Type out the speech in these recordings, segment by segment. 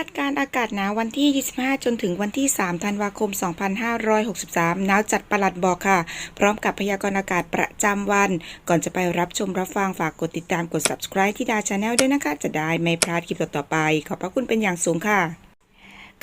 าดการอากาศหนาววันที่ 25 จนถึงวันที่ 3 ธันวาคม 2563 หนาวจัดประหลัดบอกค่ะ พร้อมกับพยากรณ์อากาศประจำวัน ก่อนจะไปรับชมรับฟังฝากกดติดตามกด subscribe ที่ดาชาแนลด้วยนะคะ จะได้ไม่พลาดคลิปต่อๆไป ขอบพระคุณเป็นอย่างสูงค่ะ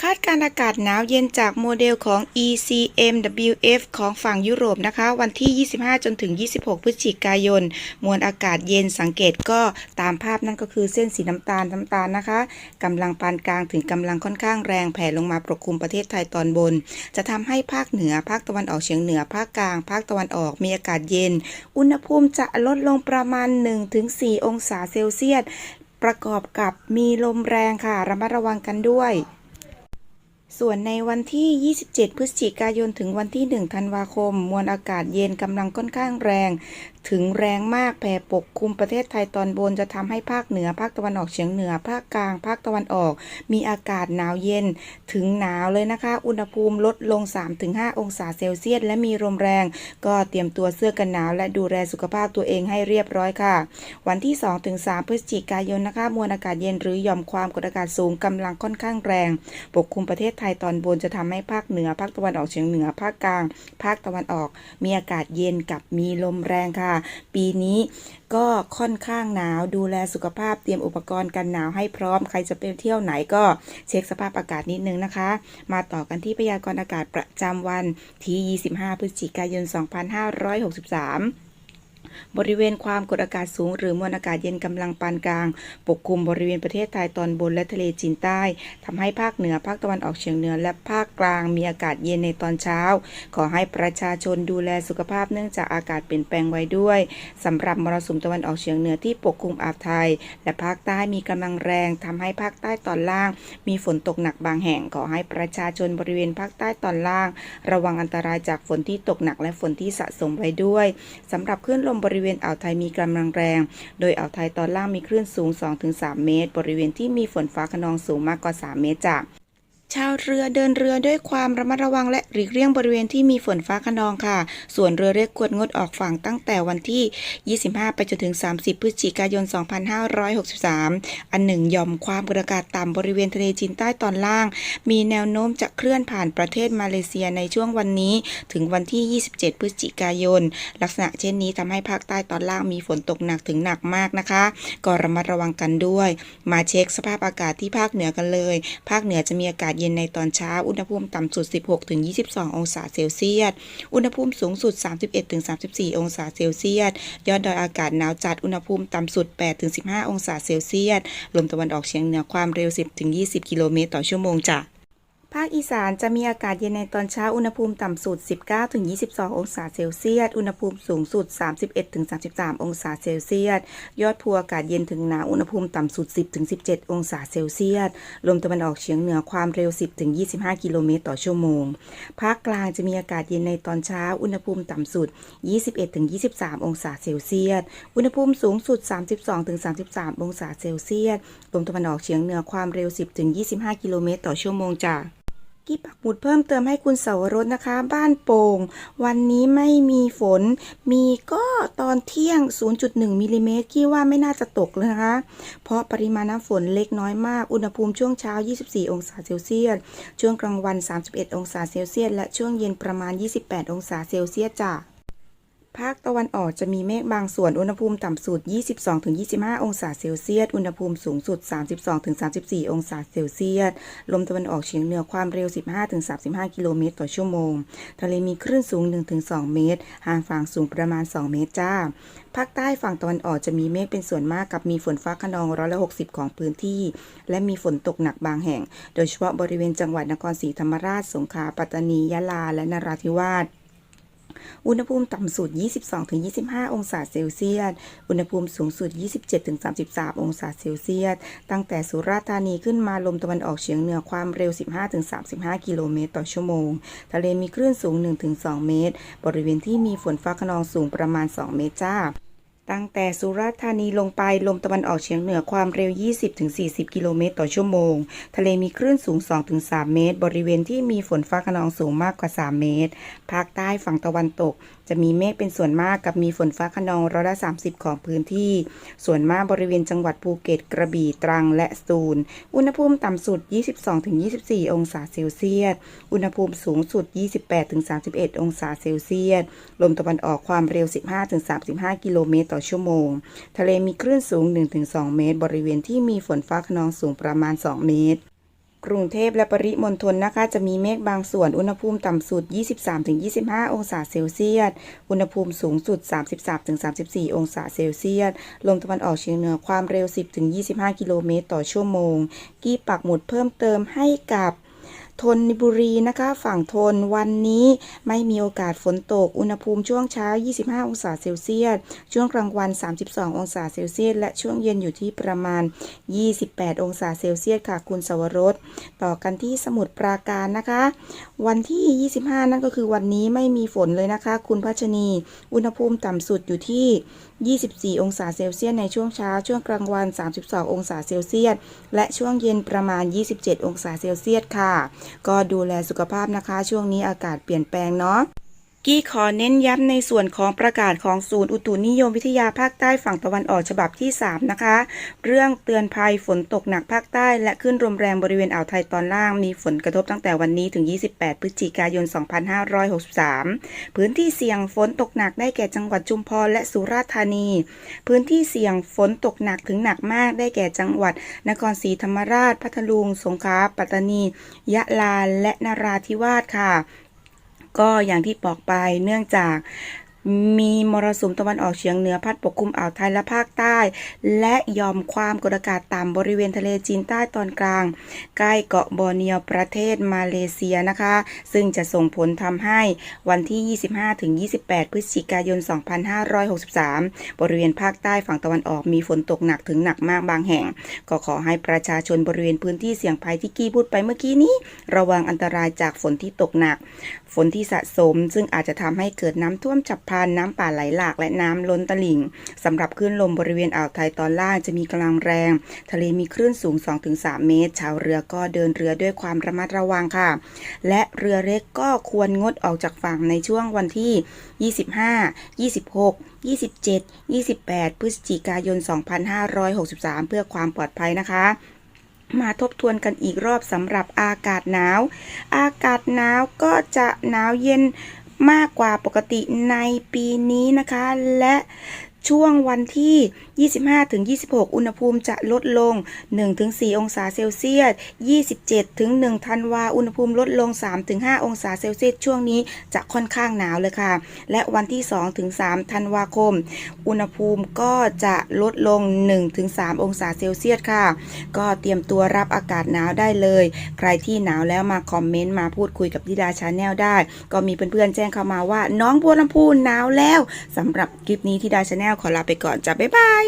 คาดการอากาศหนาวเย็นจากโมเดลของ ECMWF ของฝั่งยุโรปนะคะ วันที่ 25 จนถึง 26 พฤศจิกายน มวลอากาศเย็นสังเกตก็ตามภาพนั่นก็คือเส้นสีน้ำตาลน้ำตาลนะคะกำลังปานกลางถึงกำลังค่อนข้างแรงแผ่ลงมาปกคลุมประเทศไทยตอนบน จะทำให้ภาคเหนือ ภาคตะวันออกเฉียงเหนือ ภาคกลาง ภาคตะวันออกมีอากาศเย็น อุณหภูมิจะลดลงประมาณ 1-4 องศาเซลเซียสประกอบกับมีลมแรงค่ะระมัดระวังกันด้วย ส่วนในวันที่ 27 พฤศจิกายน ถึงวันที่ 1 ธันวาคม มวลอากาศเย็นกำลังค่อนข้างแรงถึงแรงมากแผ่ปกคลุมประเทศไทยตอนบนจะทำให้ภาคเหนือ ภาคตะวันออกเฉียงเหนือ ภาคกลาง ภาคตะวันออก มีอากาศหนาวเย็น ถึงหนาวเลยนะคะ อุณหภูมิลดลง 3-5 องศาเซลเซียส และมีลมแรง ก็เตรียมตัวเสื้อกันหนาว และดูแลสุขภาพตัวเองให้เรียบร้อยค่ะ วันที่ 2-3 พฤศจิกายนนะคะ มวลอากาศเย็นหรือหย่อมความกดอากาศสูงกำลังค่อนข้างแรง ปกคลุมประเทศไทยตอนบนจะทำให้ภาคเหนือ ภาคตะวันออกเฉียงเหนือ ภาคกลาง ภาคตะวันออก มีอากาศเย็นกับมีลมแรงค่ะปีนี้ก็ค่อนข้างหนาวดูแลสุขภาพเตรียมอุปกรณ์กันหนาวให้พร้อมใครจะไปเที่ยวไหนก็เช็คสภาพอากาศนิดนึงนะคะ มาต่อกันที่พยากรณ์อากาศประจำวันที่ 25 พฤศจิกายน 2563 บริเวณความกดอากาศสูง หรือมวลอากาศเย็นกำลังปานกลาง ปกคลุมบริเวณประเทศไทยตอนบนและทะเลจีนใต้ทำให้ภาคเหนือภาคตะวันออกเฉียงเหนือและภาคกลางมีอากาศเย็นในตอนเช้า ขอให้ประชาชนดูแลสุขภาพเนื่องจากอากาศเปลี่ยนแปลงไว้ด้วยสำหรับมรสุมตะวันออกเฉียงเหนือที่ปกคลุมอ่าวไทย และภาคใต้มีกำลังแรงทำให้ภาคใต้ตอนล่าง มีฝนตกหนักบางแห่ง ขอให้ประชาชนบริเวณภาคใต้ตอนล่าง ระวังอันตรายจากฝนที่ตกหนักและฝนที่สะสมไว้ด้วยสำหรับคลื่นลมบริเวณอ่าวไทยมีกำลังแรง โดยอ่าวไทยตอนล่างมีคลื่นสูง 2-3 เมตร บริเวณที่มีฝนฟ้าขนองสูงมากกว่า 3 เมตรจาก ชาวเรือเดินเรือด้วยความระมัดระวังและหลีกเลี่ยงบริเวณที่มีฝนฟ้าขนองค่ะ ส่วนเรือเล็กควรงดออกฝั่งตั้งแต่วันที่ 25 ไปจนถึง 30 พฤศจิกายน 2563 อันหนึ่งยอมความกดอากาศต่ำบริเวณทะเลจีนใต้ตอนล่าง มีแนวโน้มจะเคลื่อนผ่านประเทศมาเลเซียในช่วงวันนี้ ถึงวันที่ 27 พฤศจิกายน ลักษณะเช่นนี้ทำให้ภาคใต้ตอนล่างมีฝนตกหนักถึงหนักมากนะคะ ก็ระมัดระวังกันด้วย มาเช็คสภาพอากาศที่ภาคเหนือกันเลย ภาคเหนือจะมีอากาศเย็นในตอนเช้า อุณหภูมิต่ำสุด 16-22 องศาเซลเซียส อุณหภูมิสูงสุด 31-34 องศาเซลเซียส ยอดดอยอากาศหนาวจัด อุณหภูมิต่ำสุด 8-15 องศาเซลเซียส ลมตะวันออกเฉียงเหนือความเร็ว 10-20 กิโลเมตรต่อชั่วโมงจ้ะ ภาคอีสานจะมีอากาศเย็นในตอนเช้าอุณหภูมิต่ำสุด 19-22 องศาเซลเซียส อุณหภูมิสูงสุด 31-33 องศาเซลเซียส ยอดภูอากาศเย็นถึงหนาวอุณหภูมิต่ำสุด 10-17 องศาเซลเซียส ลมตะวันออกเฉียงเหนือความเร็ว 10-25 กิโลเมตรต่อชั่วโมง ภาคกลางจะมีอากาศเย็นในตอนเช้า อุณหภูมิต่ำสุด 21-23 องศาเซลเซียส อุณหภูมิสูงสุด 32-33 องศาเซลเซียส ลมตะวันออกเฉียงเหนือความเร็ว 10-25 กิโลเมตรต่อชั่วโมงจ้ะ กี้ปักหมุดเพิ่มเติมให้คุณเสาวรสนะคะ บ้านโป่ง วันนี้ไม่มีฝน มีก็ตอนเที่ยง 0.1มิลลิเมตรกี้ว่าไม่น่าจะตกเลยนะคะ เพราะปริมาณน้ำฝนเล็กน้อยมาก อุณหภูมิช่วงเช้า 24 องศาเซลเซียส ช่วงกลางวัน 31 องศาเซลเซียส และช่วงเย็นประมาณ 28 องศาเซลเซียสจ้ะ ภาคตะวันออกจะมีเมฆบางส่วน อุณหภูมิต่ำสุด 22-25 องศาเซลเซียส อุณหภูมิสูงสุด 32-34 องศาเซลเซียส ลมตะวันออกเฉียงเหนือความเร็ว 15-35 กิโลเมตรต่อชั่วโมง ทะเลมีคลื่นสูง 1-2 เมตร ห่างฝั่งสูงประมาณ 2 เมตรจ้า ภาคใต้ฝั่งตะวันออกจะมีเมฆเป็นส่วนมากกับมีฝนฟ้าขนองร้อยละ60 ของพื้นที่ และมีฝนตกหนักบางแห่ง โดยเฉพาะบริเวณจังหวัดนครศรีธรรมราช สงขลา ปัตตานี ยะลา และนราธิวาส อุณหภูมิต่ำสุด 22-25 องศาเซลเซียส อุณหภูมิสูงสุด 27-33 องศาเซลเซียส ตั้งแต่สุราษฎร์ธานีขึ้นมาลมตะวันออกเฉียงเหนือความเร็ว 15-35 กิโลเมตรต่อชั่วโมง ทะเลมีคลื่นสูง 1-2 เมตร บริเวณที่มีฝนฟ้าขนองสูงประมาณ 2 เมตรจ้า ตั้งแต่สุราษฎร์ธานีลงไปลมตะวันออกเฉียงเหนือความเร็ว 20-40 กิโลเมตรต่อชั่วโมง ทะเลมีคลื่นสูง 2-3 เมตร บริเวณที่มีฝนฟ้าขนองสูงมากกว่า 3 เมตร ภาคใต้ฝั่งตะวันตก จะมีเมฆเป็นส่วนมากกับมีฝนฟ้าขนองร้อยละ 30 ของพื้นที่ ส่วนมากบริเวณจังหวัดภูเก็ต กระบี่ ตรัง และสตูล อุณหภูมิต่ำสุด 22-24 องศาเซลเซียส อุณหภูมิสูงสุด 28-31 องศาเซลเซียส ลมตะวันออกความเร็ว 15-35 กิโลเมตรต่อชั่วโมง ทะเลมีคลื่นสูง 1-2 เมตร บริเวณที่มีฝนฟ้าขนองสูงประมาณ 2 เมตรกรุงเทพและปริมณฑลนะคะจะมีเมฆบางส่วน อุณหภูมิต่ำสุด 23-25 องศาเซลเซียส อุณหภูมิสูงสุด 33-34 องศาเซลเซียส ลมตะวันออกเฉียงเหนือความเร็ว 10-25 กิโลเมตรต่อชั่วโมง กี้ปักหมุดเพิ่มเติมให้กับ ทนบุรีนะคะ ฝั่งทนวันนี้ไม่มีโอกาสฝนตก อุณหภูมิช่วงเช้า 25 องศาเซลเซียส ช่วงกลางวัน 32 องศาเซลเซียส และช่วงเย็นอยู่ที่ประมาณ 28 องศาเซลเซียสค่ะ คุณสวรส ต่อกันที่สมุทรปราการนะคะ วันที่ 25 นั่นก็คือวันนี้ไม่มีฝนเลยนะคะ คุณพัชนี อุณหภูมิต่ำสุดอยู่ที่ 24 องศาเซลเซียส ในช่วงเช้า ช่วงกลางวัน 32 องศาเซลเซียส และช่วงเย็นประมาณ 27 องศาเซลเซียสค่ะก็ดูแลสุขภาพนะคะ ช่วงนี้อากาศเปลี่ยนแปลงเนาะ กี้ขอเน้นย้ำในส่วนของประกาศของศูนย์อุตุนิยมวิทยาภาคใต้ฝั่งตะวันออกฉบับที่ 3 นะคะ เรื่องเตือนภัยฝนตกหนักภาคใต้ และขึ้นลมแรงบริเวณอ่าวไทยตอนล่างมีฝนกระทบตั้งแต่วันนี้ถึง 28 พฤศจิกายน 2563 พื้นที่เสี่ยงฝนตกหนักได้แก่จังหวัดชุมพรและสุราษฎร์ธานี พื้นที่เสี่ยงฝนตกหนักถึงหนักมากได้แก่จังหวัด นครศรีธรรมราช พัทลุง สงขลา ปัตตานี ยะลา และนราธิวาสค่ะ ก็อย่างที่บอกไปเนื่องจาก มีมรสุมตะวันออกเฉียงเหนือพัดปกคลุมอ่าวไทยและภาคใต้ และยอมความกดอากาศต่ำบริเวณทะเลจีนใต้ตอนกลาง ใกล้เกาะบอร์เนียวประเทศมาเลเซียนะคะ ซึ่งจะส่งผลทำให้วันที่ 25-28 พฤศจิกายน 2563 บริเวณภาคใต้ฝั่งตะวันออกมีฝนตกหนักถึงหนักมากบางแห่ง ก็ขอให้ประชาชนบริเวณพื้นที่เสี่ยงภัยที่กี้พูดไปเมื่อกี้นี้ ระวังอันตรายจากฝนที่ตกหนัก ฝนที่สะสม ซึ่งอาจจะทำให้เกิดน้ำท่วมฉับพลันน้ำป่าไหลหลากและน้ำล้นตลิ่งสำหรับคลื่นลมบริเวณอ่าวไทยตอนล่างจะมีกำลังแรง ทะเลมีคลื่นสูง 2-3 เมตร ชาวเรือก็เดินเรือด้วยความระมัดระวังค่ะ และเรือเล็กก็ควรงดออกจากฝั่งในช่วงวันที่ 25 26 27 28 พฤศจิกายน 2563 เพื่อความปลอดภัยนะคะมาทบทวนกันอีกรอบสำหรับอากาศหนาว อากาศหนาวก็จะหนาวเย็น มากกว่าปกติในปีนี้นะคะ และ ช่วงวันที่ 25-26 อุณหภูมิจะลดลง 1-4 องศาเซลเซียส 27-1 ธันวา อุณหภูมิลดลง 3-5 องศาเซลเซียส ช่วงนี้จะค่อนข้างหนาวเลยค่ะ และวันที่ 2-3 ธันวาคม อุณหภูมิก็จะลดลง 1-3 องศาเซลเซียสค่ะ ก็เตรียมตัวรับอากาศหนาวได้เลย ใครที่หนาวแล้วมาคอมเมนต์มาพูดคุยกับดิดาชาแนลได้ ก็มีเพื่อนๆแจ้งเข้ามาว่า น้องบัวลำพูหนาวแล้วสำหรับคลิปนี้ทิดาชาแนลขอลาไปก่อนจ้าบ๊ายบาย